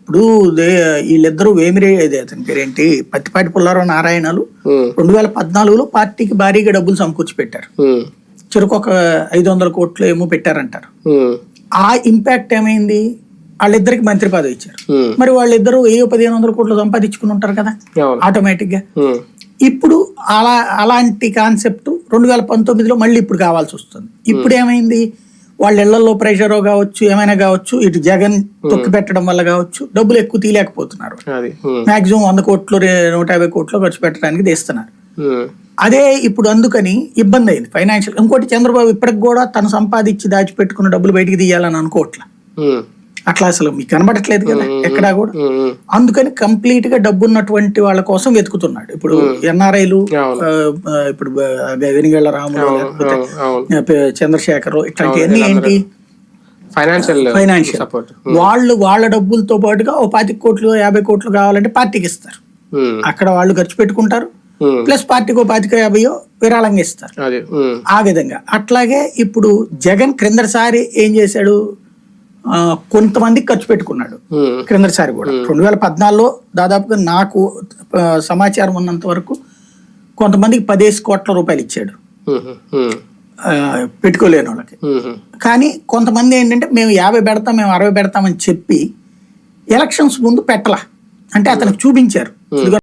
ఇప్పుడు వీళ్ళిద్దరూ వేమిరే ఇది అతని పేరేంటి? పత్తిపాటి పుల్లారావు నారాయణలు రెండు వేల పద్నాలుగులో పార్టీకి భారీగా డబ్బులు సమకూర్చి పెట్టారు చెరుకు ఒక ఐదు వందల కోట్లు ఏమో పెట్టారంటారు. ఆ ఇంపాక్ట్ ఏమైంది? వాళ్ళిద్దరికి మంత్రి పదవి ఇచ్చారు. మరి వాళ్ళిద్దరూ వెయ్యి పదిహేను వందల కోట్లు సంపాదించుకుని ఉంటారు కదా? ఆటోమేటిక్గా ఇప్పుడు అలా అలాంటి కాన్సెప్ట్ రెండు వేల పంతొమ్మిదిలో మళ్ళీ ఇప్పుడు కావాల్సి వస్తుంది. ఇప్పుడు ఏమైంది? వాళ్ళ ఇళ్ళలో ప్రెషర్ కావచ్చు ఏమైనా కావచ్చు ఇటు జగన్ తొక్కి పెట్టడం వల్ల కావచ్చు డబ్బులు ఎక్కువ తీయలేకపోతున్నారు. మాక్సిమం వంద కోట్లు నూట యాభై కోట్లు ఖర్చు పెట్టడానికి తీస్తున్నారు. ఉమ్, అదే ఇప్పుడు అందుకని ఇబ్బంది అయింది ఫైనాన్షియల్ ఇంకోటి చంద్రబాబు ఇప్పటికి కూడా తను సంపాదించి దాచిపెట్టుకున్న డబ్బులు బయటికి తీయాలని అనుకోవట్లా. అట్లా అసలు మీకు కనబడట్లేదు కదా ఎక్కడా కూడా. అందుకని కంప్లీట్గా డబ్బు ఉన్నటువంటి వాళ్ళ కోసం వెతుకుతున్నాడు. ఇప్పుడు ఎన్ఆర్ఐలు. ఇప్పుడు వెనిగళ్ళ రాములు లేకపోతే చంద్రశేఖర్ ఇట్లాంటివన్నీ ఏంటి? ఫైనాన్షియల్ ఫైనాన్షియల్ సపోర్ట్ వాళ్ళు వాళ్ళ డబ్బులతో పాటుగా ఓ పాతిక కోట్లు యాభై కోట్లు కావాలంటే పార్టీకి ఇస్తారు. అక్కడ వాళ్ళు ఖర్చు పెట్టుకుంటారు. ప్లస్ పార్టీకి ఓ పాతిక యాభైయో విరాళంగా ఇస్తారు. ఆ విధంగా. అట్లాగే ఇప్పుడు జగన్ క్రిందసారి ఏం చేశాడు? ఆ, కొంతమందికి ఖర్చు పెట్టుకున్నాడు. ఉమ్, క్రిందసారి కూడా. రెండు వేల పద్నాలుగులో దాదాపుగా నాకు సమాచారం ఉన్నంత వరకు కొంతమందికి పదేసి కోట్ల రూపాయలు ఇచ్చాడు. పెట్టుకోలేని వాళ్ళకి. కానీ కొంతమంది ఏంటంటే మేము యాభై పెడతాం మేము అరవై పెడతామని చెప్పి ఎలక్షన్స్ ముందు పెట్టలా. అంటే అతనికి చూపించారు.